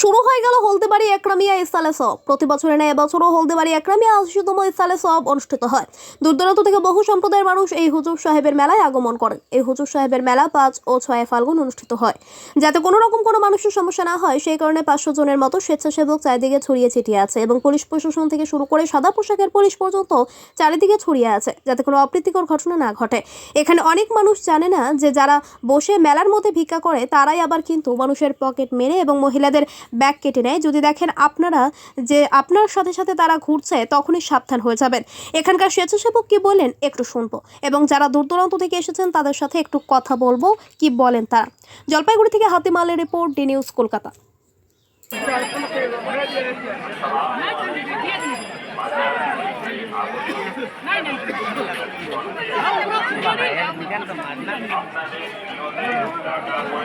শুরু হয়ে গেল হলদেবাড়ি একরামিয়া ইসালে সব। প্রতি বছরের ন্যায় এবছরও হলদেবাড়ি একরামিয়া আশিতম ইসালে সব অনুষ্ঠিত হয়। দূর দূরান্ত থেকে বহু সম্প্রদায়ের মানুষ এই হুজুর সাহেবের মেলায় আগমন করেন। এই হুজুর সাহেবের মেলা পাঁচ ও ছয় ফাল্গুন অনুষ্ঠিত হয়। যাতে কোনো রকম কোনো মানুষের সমস্যা না হয়, সেই কারণে পাঁচশো জনের মতো স্বেচ্ছাসেবক চারিদিকে ছড়িয়ে ছিটিয়ে আছে এবং পুলিশ প্রশাসন থেকে শুরু করে সাদা পোশাকের পুলিশ পর্যন্ত চারিদিকে ছড়িয়ে আছে, যাতে কোনো অপ্রীতিকর ঘটনা না ঘটে। এখানে অনেক মানুষ জানে না যে যারা বসে মেলার মধ্যে ভিক্ষা করে, তারাই আবার কিন্তু মানুষের পকেট মেরে এবং মহিলাদের ব্যাগ কেটে নেয়। যদি দেখেন আপনারা যে আপনার সাথে সাথে তারা ঘুরছে, তখনই সাবধান হয়ে যাবেন। এখানকার স্বেচ্ছাসেবক কি বললেন? একটু শুনব। এবং যারা দূর দূরান্ত থেকে এসেছেন, তাদের সাথে একটু কথা বলব। কি বলেন তারা? জলপাইগুড়ি থেকে হাতিমালের রিপোর্ট, ডি নিউজ কলকাতা।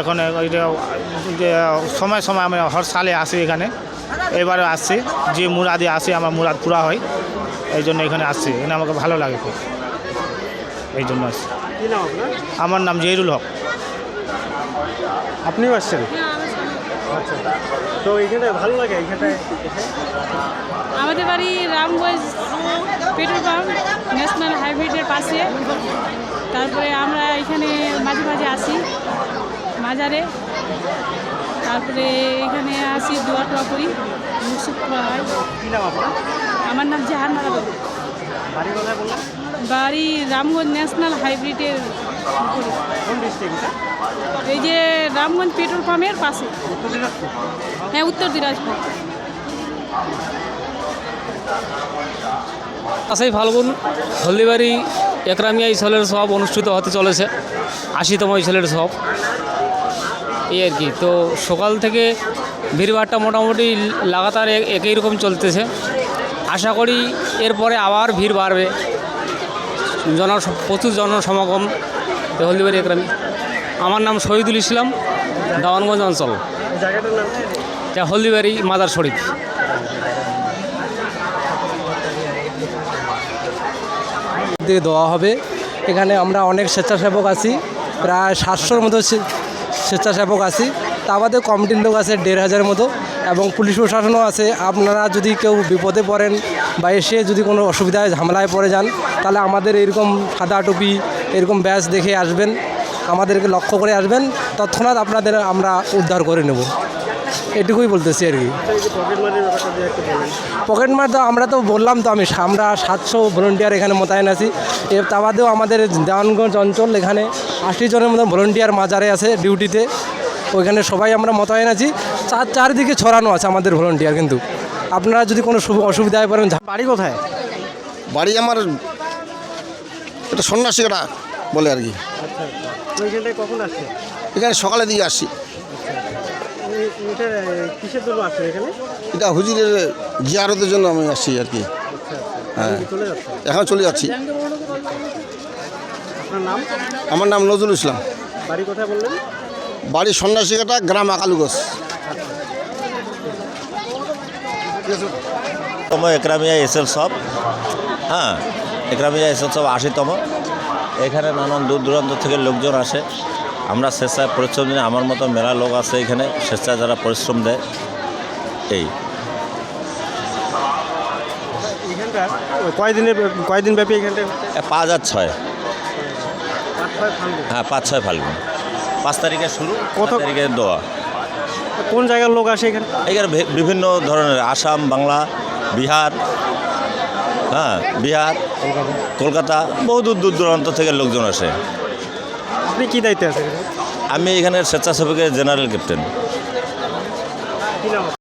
এখন সময় সময় আমি হর সালে আসি এখানে। এবারে আসছি। যে মুরাদি আসি, আমার মুরাদ পুরা হয়। এই জন্য এখানে আসছি। এখানে আমাকে ভালো লাগে খুব। এই জন্য আসছি কি নাম আপনার? আমার নাম জহিরুল হক। আপনিও আসছেন? আচ্ছা। তো এইখানে ভালো লাগে এইখানটায় এসে? আমাদের বাড়ি রামগঞ্জ পেট্রোল পাম্প ন্যাশনাল হাইওয়ের পাশে। তারপরে আমরা এখানে মাঝে মাঝে আসি মাজারে। তারপরে এখানে আসি দোয়া টোয়া করি মুসুক হয় কি নাম আপনার? আমার নাম জাহান মারা বাড়ি কোথায় বললেন বাড়ি রামগঞ্জ ন্যাশনাল হাইব্রিডের এই যে রামগঞ্জ পেট্রোল পাম্পের পাশে। হ্যাঁ উত্তর দিনাজপুর। পাশেই ফাল্গুন হলদিবাড়ি একরামিয়া ইসলের সব অনুষ্ঠিত হতে চলেছে আশিতম ইসলের সব। এই আর কি তো সকাল থেকে ভিড়ভাড়টা মোটামুটি লাগাতার একই রকম চলতেছে। আশা করি এরপরে আবার ভিড় বাড়বে। জন প্রচুর জনসমাগম হলদিবাড়ি একরামি। আমার নাম শহীদুল ইসলাম, দাওয়ানগঞ্জ অঞ্চল? এটা হলদিবাড়ি মাদার শরীফ। দিয়ে দেওয়া হবে। এখানে আমরা অনেক স্বেচ্ছাসেবক আছি, প্রায় সাতশোর মতো স্বে- স্বেচ্ছাসেবক আছি। তা বাদে কমিটির লোক আছে দেড় হাজারের মতো এবং পুলিশ প্রশাসনও আছে। আপনারা যদি কেউ বিপদে পড়েন বা এসে যদি কোনো অসুবিধায়, ঝামেলায় পড়ে যান, তাহলে আমাদের এরকম সাদা টুপি এরকম ব্যাচ দেখে আসবেন। আমাদেরকে লক্ষ্য করে আসবেন। তৎক্ষণাৎ আপনাদের আমরা উদ্ধার করে নেব। এটুকুই বলতেছি আর কি। পকেট মার তো আমরা তো বললাম তো আমি, আমরা সাতশো ভলেন্টিয়ার এখানে মোতায়েন আছি। এ তা বাদেও আমাদের দেওয়ানগঞ্জ অঞ্চল এখানে আশি জনের মতো ভলেন্টিয়ার মাজারে আছে ডিউটিতে। ওইখানে সবাই আমরা মোতায়েন আছি। চার, চারিদিকে ছড়ানো আছে আমাদের ভলেন্টিয়ার কিন্তু। আপনারা যদি কোনো অসুবিধায় পড়েন বাড়ি কোথায়? বাড়ি আমার এটা সন্ন্যাসীরা বলে আর কি। আচ্ছা কখন আসছে। এখানে সকালে এটা জন্য আসছে এখানে? এটা হুজুরের জিয়ারতের জন্য আমি আসছি আর কি। আচ্ছা হ্যাঁ। এখন চলে যাচ্ছি? আমার নাম নজরুল ইসলাম। বাড়ি কোথায় বললেন? বাড়ি সন্ন্যাসীকাটা গ্রাম আকালুগঞ্জ তম একরামিয়া এসএল সব। হ্যাঁ একরামিয়া এসএল সব আশিতম। এখানে নানান দূর দূরান্ত থেকে লোকজন আসে। আমরা স্বেচ্ছায় পরিশ্রম দিনে আমার মতো মেলা লোক আছে এখানে স্বেচ্ছায় যারা পরিশ্রম দেয়। এই। এখানটা কয়দিনের কয়দিন ব্যাপী এখানটা পাঁচ আর ছয়। হ্যাঁ পাঁচ ছয় ফাল্গুন। পাঁচ তারিখে শুরু কত কত- তারিখে দোয়া। কোন জায়গার লোক আসে এখানে? এখানে বিভিন্ন ধরনের আসাম বাংলা বিহার হ্যাঁ বিহার কলকাতা বহু দূর দূর দূরান্ত থেকে লোকজন আসে। আপনি কী দায়িত্বে আছেন? আমি এখানে স্বেচ্ছাসেবকের জেনারেল ক্যাপ্টেন।